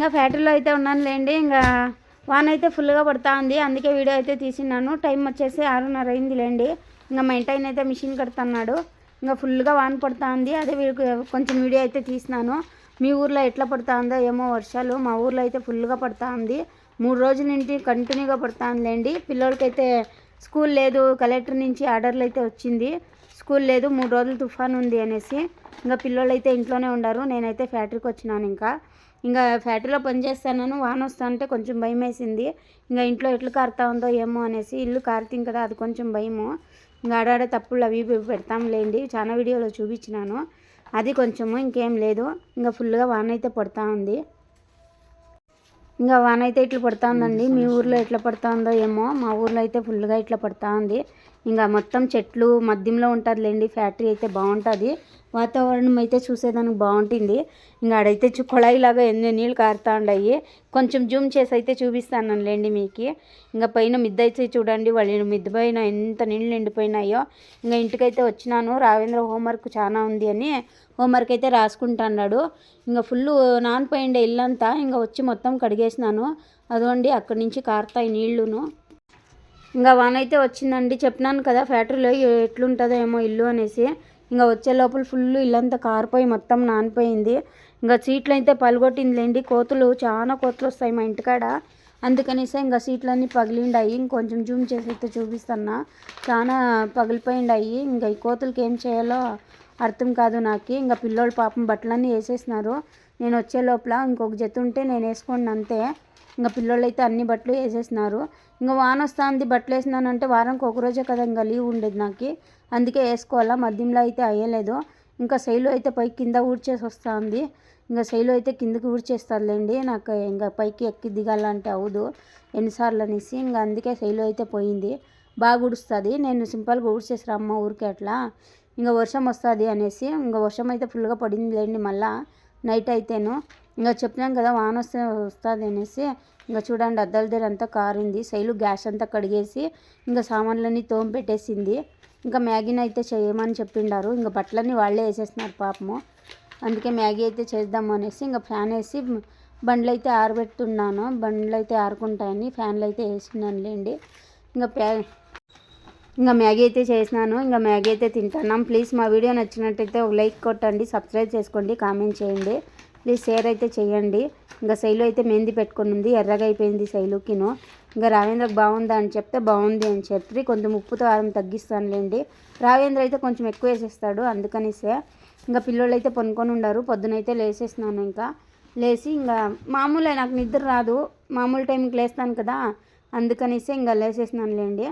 ఇంకా ఫ్యాక్టరీలో అయితే ఉన్నాను లేండి. ఇంకా వాన్ అయితే ఫుల్గా పడుతూ ఉంది. అందుకే వీడియో అయితే తీసినాను టైం వచ్చేసి ఆరున్నర అయింది లేండి. ఇంకా మా ఇంటి అయితే మిషన్ కడుతున్నాడు. ఇంకా ఫుల్గా వాన్ పడుతూ ఉంది. అదే వీడికి కొంచెం వీడియో అయితే తీసినాను. మీ ఊర్లో ఎట్లా పడుతూ ఉందో ఏమో వర్షాలు. మా ఊర్లో అయితే ఫుల్గా పడుతూ ఉంది. మూడు రోజుల నుండి కంటిన్యూగా పడుతూ ఉందిలేండి పిల్లలకైతే స్కూల్ లేదు. కలెక్టర్ నుంచి ఆర్డర్లు అయితే వచ్చింది. స్కూల్ లేదు. మూడు రోజులు తుఫాన్ ఉంది అనేసి. ఇంకా పిల్లలు అయితే ఇంట్లోనే ఉండరు. నేనైతే ఫ్యాక్టరీకి వచ్చినాను ఇంకా. ఇంకా ఫ్యాక్టరీలో పని చేస్తాను వాన వస్తానంటే కొంచెం భయం వేసింది. ఇంకా ఇంట్లో ఎట్లు కారుతా ఉందో ఏమో అనేసి ఇల్లు కారుతుంది కదా అది కొంచెం భయము. ఇంకా ఆడాడే తప్పులు అవి ఇవి పెడతాంలేండి చాలా వీడియోలో చూపించినాను. అది కొంచెము ఇంకేం లేదు. ఇంకా ఫుల్గా వాన అయితే పడుతూ ఉంది. ఇంకా వాన అయితే ఇట్లా పడుతూ ఉందండి. మీ ఊర్లో ఎట్లా పడుతూ ఉందో ఏమో మా ఊర్లో అయితే ఫుల్గా ఇట్లా పడుతూ ఉంది. ఇంకా మొత్తం చెట్లు మధ్యంలో ఉంటుందిలేండి ఫ్యాక్టరీ అయితే బాగుంటుంది. వాతావరణం అయితే చూసేదానికి బాగుంటుంది. ఇంకా ఆడైతే కొళాయిలాగా ఎన్ని నీళ్ళు కారుతా ఉన్నాయి కొంచెం జూమ్ చేసి అయితే చూపిస్తానులేండి మీకు. ఇంకా పైన మిద్ద అయితే చూడండి వాళ్ళు మిద్ద పైన ఎంత నీళ్ళు నిండిపోయినాయో. ఇంకా ఇంటికైతే వచ్చినాను రావేంద్ర హోంవర్క్ చాలా ఉంది అని హోంవర్క్ అయితే రాసుకుంటున్నాడు. ఇంకా ఫుల్ నానిపోయిండే ఇల్లంతా ఇంకా వచ్చి మొత్తం కడిగేసినాను. అదోండి అక్కడి నుంచి కారుతాయి నీళ్ళును ఇంకా వాన అయితే వచ్చిందండి. చెప్పినాను కదా ఫ్యాక్టరీలో ఎట్లుంటుందో ఏమో ఇల్లు అనేసి. ఇంకా వచ్చే లోపల ఫుల్ ఇల్లంతా కారిపోయి మొత్తం నానిపోయింది. ఇంకా సీట్లు అయితే పలుగొట్టిందిలేండి. కోతులు చాలా కోతులు వస్తాయి మా ఇంటికాడ. అందుకనేసి ఇంకా సీట్లన్నీ పగిలిండాయి. ఇంకొంచెం జూమ్ చేసి అయితే చూపిస్తున్నా. చాలా పగిలిపోయిండాయి. ఇంకా ఈ కోతులకి ఏం చేయాలో అర్థం కాదు నాకు. ఇంకా పిల్లోళ్ళు పాపం బట్టలన్నీ వేసేసినారు. నేను వచ్చే లోపల ఇంకొక జత ఉంటే నేను వేసుకోండి అంతే. ఇంకా పిల్లోళ్ళు అయితే అన్ని బట్టలు వేసేసినారు ఇంకా వాన వస్తుంది బట్టలు వేసినానంటే వారంకి ఒక రోజే కదా ఇంకా లీవ్ ఉండేది నాకు. అందుకే వేసుకోవాలా మధ్యంలో అయితే అయ్యలేదు. ఇంకా శైలు అయితే పైకి కింద ఊడ్చేసి వస్తుంది. ఇంకా శైలు అయితే కిందకి ఊడ్చేస్తుందిలేండి నాకు ఇంకా పైకి ఎక్కి దిగాలంటే అవదు ఎన్నిసార్లు అనేసి ఇంకా అందుకే శైలు అయితే పోయింది. బాగా ఊడుస్తుంది. నేను సింపుల్గా ఊడ్చేసి రమ్మ ఊరికే అట్లా. ఇంకా వర్షం వస్తుంది అనేసి ఇంకా వర్షం అయితే ఫుల్గా పడింది లేండి మళ్ళా. నైట్ అయితేను. ఇంకా చెప్పినాం కదా వాన వస్తే వస్తుంది అనేసి. ఇంకా చూడండి అద్దల దగ్గర అంతా కారింది. శైలు గ్యాస్ అంతా కడిగేసి ఇంకా సామాన్లన్నీ తోమి పెట్టేసింది. ఇంకా మ్యాగీని అయితే చేయమని చెప్పిండారు. ఇంకా బట్టలన్నీ వాళ్ళే వేసేస్తున్నారు పాపము. అందుకే మ్యాగీ అయితే చేద్దాము అనేసి ఇంకా ఫ్యాన్ వేసి బండ్లు అయితే ఆరబెట్టున్నాను. బండ్లు అయితే ఆరుకుంటాయని ఫ్యాన్లు అయితే వేసినానులేండి. ఇంకా ప్యా ఇంకా మ్యాగీ అయితే చేసినాను. ఇంకా మ్యాగీ అయితే తింటున్నాం. ప్లీజ్ మా వీడియో నచ్చినట్టయితే ఒక లైక్ కొట్టండి సబ్స్క్రైబ్ చేసుకోండి కామెంట్ చేయండి. ప్లీజ్ షేర్ అయితే చేయండి. ఇంకా శైలు అయితే మెహందీ పెట్టుకుని ఉంది. ఎర్రగా అయిపోయింది శైలుకిను. ఇంకా రావేంద్రకు బాగుందా అని చెప్తే బాగుంది అని చెప్పి కొంచెం ఉప్పుతో కారం తగ్గిస్తానులేండి. రావేంద్ర అయితే కొంచెం ఎక్కువ వేసేస్తాడు అందుకనిసే. ఇంకా పిల్లలు అయితే పనుకొని ఉండరు. పొద్దునైతే లేసేసినాను ఇంకా. లేచి ఇంకా మామూలే నాకు నిద్ర రాదు. మామూలు టైంకి లేస్తాను కదా. అందుకనిసే ఇంకా లేసేసినానులేండి.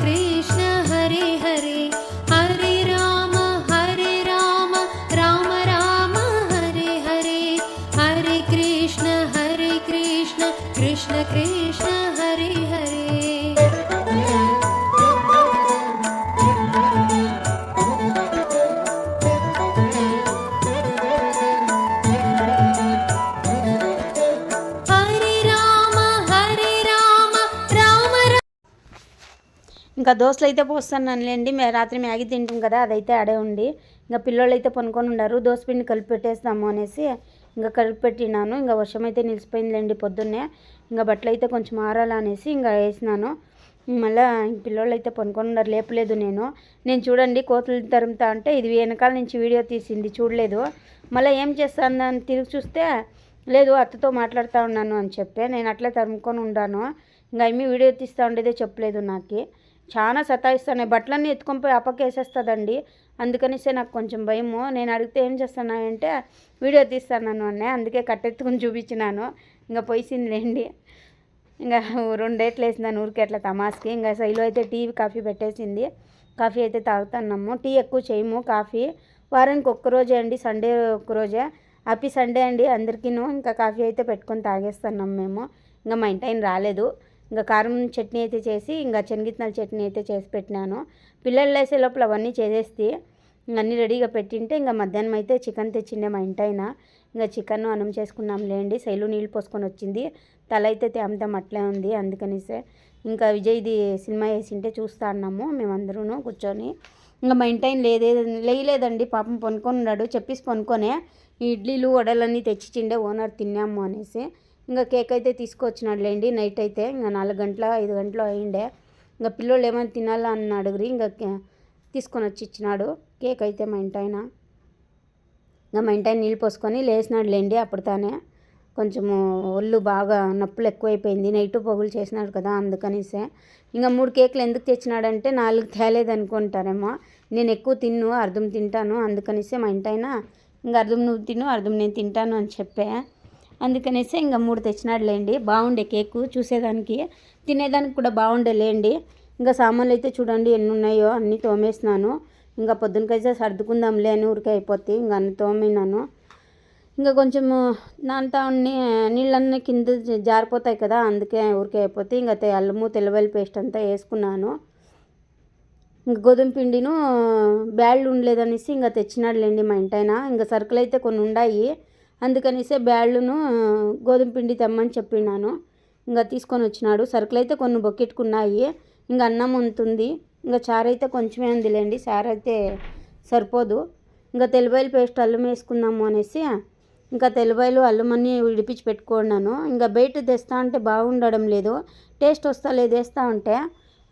कृष्ण हरे हरे हरे ఇంకా దోశలు అయితే పోస్తానులేండి. మే రాత్రి మ్యాగీ తింటాం కదా అదైతే ఆడే ఉండి. ఇంకా పిల్లలు అయితే పనుకొని ఉన్నారు దోశ పిండి కలిపి పెట్టేస్తాము అనేసి ఇంకా కలిపి పెట్టినాను. ఇంకా వర్షం అయితే నిలిచిపోయిందిలేండి పొద్దున్నే. ఇంకా బట్టలు అయితే కొంచెం ఆరాలనేసి ఇంకా వేసినాను. మళ్ళీ పిల్లోళ్ళు అయితే పనుకొని ఉన్నారు లేపలేదు నేను. నేను చూడండి కోతులు తరుముతా అంటే ఇది వెనకాల నుంచి వీడియో తీసింది. చూడలేదు. మళ్ళీ ఏం చేస్తాను అని తిరిగి చూస్తే లేదు అత్తతో మాట్లాడుతూ ఉన్నాను అని చెప్పి. నేను అట్లే తరుముకొని ఉన్నాను ఇంకా ఏమీ వీడియో తీస్తూ ఉండేదే చెప్పలేదు నాకు. చాలా సతాయిస్తాను. బట్టలన్నీ ఎత్తుకొని పోయి అప్పకేసేస్తుందండి. అందుకనిసే నాకు కొంచెం భయము. నేను అడిగితే ఏం చేస్తున్నానంటే వీడియో తీస్తాను అన్నే అందుకే కట్టెత్తుకుని చూపించినాను. ఇంకా పోయిసిందిలేండి. ఇంకా రెండేట్లు వేసిందని ఊరికి అట్లా తమాస్కి. ఇంకా సైలో అయితే టీ కాఫీ పెట్టేసింది. కాఫీ అయితే తాగుతున్నాము. టీ ఎక్కువ చేయము కాఫీ. వారానికి ఒక్క రోజే అండి సండే ఒక్క రోజే. హ్యాపీ సండే అండి అందరికీను. ఇంకా కాఫీ అయితే పెట్టుకొని తాగేస్తున్నాం మేము. ఇంకా మా ఇంటి ఆయన రాలేదు. ఇంకా కారం చట్నీ అయితే చేసి ఇంకా శనగిత్తనాల చట్నీ అయితే చేసి పెట్టినాను. పిల్లలు వేసే లోపల అవన్నీ చేసేస్తే అన్నీ రెడీగా పెట్టింటే ఇంకా మధ్యాహ్నం అయితే చికెన్ తెచ్చిండే మా ఇంటి ఇంకా చికెన్ అన్నం చేసుకున్నాం లేండి సైలు నీళ్ళు పోసుకొని వచ్చింది. తల అయితే తేమతం అట్లే ఉంది అందుకనిసే. ఇంకా విజయ్ది సినిమా వేసింటే చూస్తా అన్నాము మేమందరూ కూర్చొని. ఇంకా మా ఇంటైన లేదే లేయలేదండి పాపం పనుకొని ఉన్నాడు. చెప్పేసి పనుకొనే ఈ ఇడ్లీలు వడలన్నీ తెచ్చిచ్చిండే ఓనర్ తిన్నాము అనేసి. ఇంకా కేక్ అయితే తీసుకొచ్చినాడులేండి. నైట్ అయితే ఇంకా నాలుగు గంటల ఐదు గంటలు అయిండే. ఇంకా పిల్లోళ్ళు ఏమైనా తినాలా అని అడుగురి. ఇంకా తీసుకొని వచ్చి ఇచ్చినాడు. కేక్ అయితే మా ఇంటి ఆయన. ఇంకా మా ఇంటి ఆయన నీళ్ళు పోసుకొని లేచినాడు లేండి అప్పుడు తానే కొంచెము ఒళ్ళు బాగా నొప్పులు ఎక్కువైపోయింది. నైట్ పొగులు చేసినాడు కదా అందుకనిసే. ఇంకా మూడు కేకులు ఎందుకు తెచ్చినాడంటే నాలుగు తేలేదు అనుకుంటారేమో నేను ఎక్కువ తిన్ను అర్థం తింటాను. అందుకనిసే మా ఇంటి ఆయన ఇంకా అర్థం నువ్వు తిను అర్థం నేను తింటాను అని చెప్పే. అందుకనేసి ఇంకా మూడు తెచ్చినాడు లేండి బాగుండే కేకు చూసేదానికి తినేదానికి కూడా బాగుండేలేండి. ఇంకా సామాన్లు అయితే చూడండి ఎన్ని ఉన్నాయో అన్నీ తోమేసినాను. ఇంకా పొద్దునకైతే సర్దుకుందాంలే అని ఊరికే అయిపోతే ఇంకా అన్ని తోమినాను. ఇంకా కొంచెము దాంతో ఉన్ని నీళ్ళన్నీ కింద జారిపోతాయి కదా అందుకే ఊరికే అయిపోతే ఇంకా తె- అల్లము తెల్లవెల్లి పేస్ట్ అంతా వేసుకున్నాను. ఇంకా గోధుమ పిండిను బ్యాళ్ళు ఉండలేదనేసి ఇంకా తెచ్చినాడులేండి మా ఇంటాయన ఇంకా సరుకులు అయితే కొన్ని ఉన్నాయి అందుకనేసే బ్యాళ్ళును గోధుమ పిండి తెమ్మని చెప్పినాను. ఇంకా తీసుకొని వచ్చినాడు. సరుకులు అయితే కొన్ని బొక్కెట్టుకున్నాయి. ఇంకా అన్నం ఉంటుంది ఇంకా చారు అయితే కొంచెమే ఉందిలేండి. చారు అయితే సరిపోదు. ఇంకా తెల్లబాయలు పేస్ట్ అల్లం వేసుకుందాము అనేసి ఇంకా తెల్లబాయలు అల్లం అన్నీ విడిపించి పెట్టుకున్నాను. ఇంకా బయట తెస్తా అంటే బాగుండడం లేదు. టేస్ట్ వస్తా లేదు వేస్తా ఉంటే.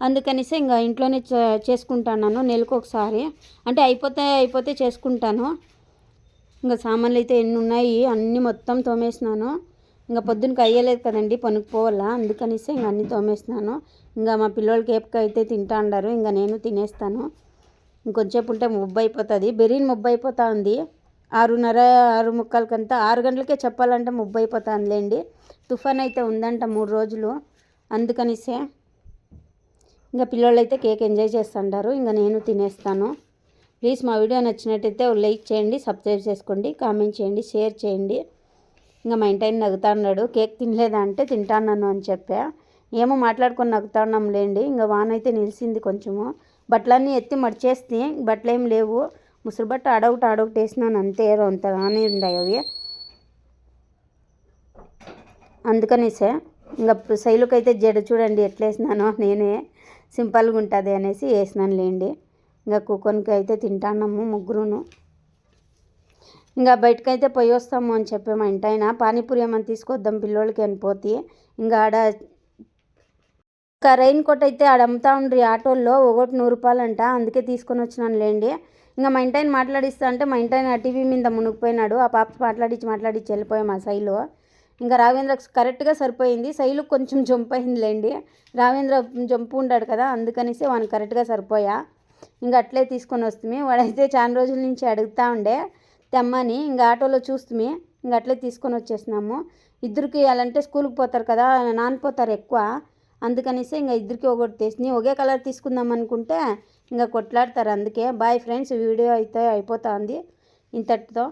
అందుకనేసి ఇంకా ఇంట్లోనే చేసుకుంటాను నెలకు ఒకసారి. అంటే అయిపోతే అయిపోతే చేసుకుంటాను. ఇంకా సామాన్లు అయితే ఎన్ని ఉన్నాయి? అన్నీ మొత్తం తోమేసినాను. ఇంకా పొద్దునకి అయ్యలేదు కదండి పనికి పోవాలా? అందుకనేసి ఇంకా అన్నీ తోమేసినాను. ఇంకా మా పిల్లోళ్ళకి ఏపక అయితే తింటా ఉండారు ఇంకా నేను తినేస్తాను. ఇంకొంచేపు ఉంటే ముబ్బు అయిపోతుంది. బెరీన్ ముబ్బు అయిపోతా ఉంది ఆరున్నర ఆరు ముక్కలకంతా ఆరు గంటలకే చెప్పాలంటే ముబ్బు అయిపోతుందిలేండి. తుఫాన్ అయితే ఉందంట మూడు రోజులు. అందుకనిసే ఇంకా పిల్లోళ్ళు అయితే కేక్ ఎంజాయ్ చేస్తుంటారు ఇంకా నేను తినేస్తాను. ప్లీజ్ మా వీడియో నచ్చినట్టయితే లైక్ చేయండి సబ్స్క్రైబ్ చేసుకోండి కామెంట్ చేయండి షేర్ చేయండి. ఇంకా మా ఇంటి ఆయన నవ్వుతా ఉన్నాడు కేక్ తినలేదా అంటే తింటాను అని చెప్పా. ఏమో మాట్లాడుకొని నవ్వుతా ఉన్నాం లేండి ఇంకా వాన అయితే నిలిచింది కొంచెము. బట్టలన్నీ ఎత్తి మడిచేస్తే బట్టలు ఏం లేవు. ముసురు బట్ట అడొకటి అడొకటి వేసినాను అంతే అంత రాని ఉన్నాయి అవి. అందుకనేసే ఇంకా శైలుకైతే జడ చూడండి ఎట్లా వేసినానో నేనే సింపుల్గా ఉంటుంది అనేసి వేసినాను లేండి. ఇంకా కూకొనికి అయితే తింటాన్నాము ముగ్గురును. ఇంకా బయటకైతే పోయి వస్తాము అని చెప్పి మా ఇంటి పానీపూరి ఏమైనా తీసుకొద్దాం పిల్లోళ్ళకి అని పోతే ఇంకా ఆడ ఇంకా రైన్ కోట్ అయితే ఆడ అమ్ముతా ఉండ్రి ఆటోల్లో ఒకటి నూరు రూపాయలు అంట అందుకే తీసుకొని వచ్చినాను లేండి. ఇంకా మా ఇంటి ఆయన మాట్లాడిస్తా అంటే మా ఇంటి ఆయన టీవీ మీద మునిగిపోయినాడు ఆ పాప మాట్లాడించి మాట్లాడించి వెళ్ళిపోయాం ఆ శైలు ఇంకా రావేంద్ర కరెక్ట్గా సరిపోయింది శైలు కొంచెం జంప్ అయిందిలేండి రావేంద్ర జంపు ఉంటాడు కదా అందుకనేసి వానికి కరెక్ట్గా సరిపోయా. ఇంకా అట్లే తీసుకొని వస్తుంది వాడైతే చాలా రోజుల నుంచి అడుగుతా ఉండే తెమ్మని ఇంకా ఆటోలో చూస్తుంది ఇంకా అట్లే తీసుకొని వచ్చేసినాము. ఇద్దరికి అలాంటే స్కూల్కి పోతారు కదా నానిపోతారు ఎక్కువ. అందుకనేసి ఇంకా ఇద్దరికి ఒకటి తీసి ఒకే కలర్ తీసుకుందాం అనుకుంటే ఇంకా కొట్లాడతారు అందుకే. బాయ్ ఫ్రెండ్స్ వీడియో అయితే అయిపోతుంది. ఇంతటితో.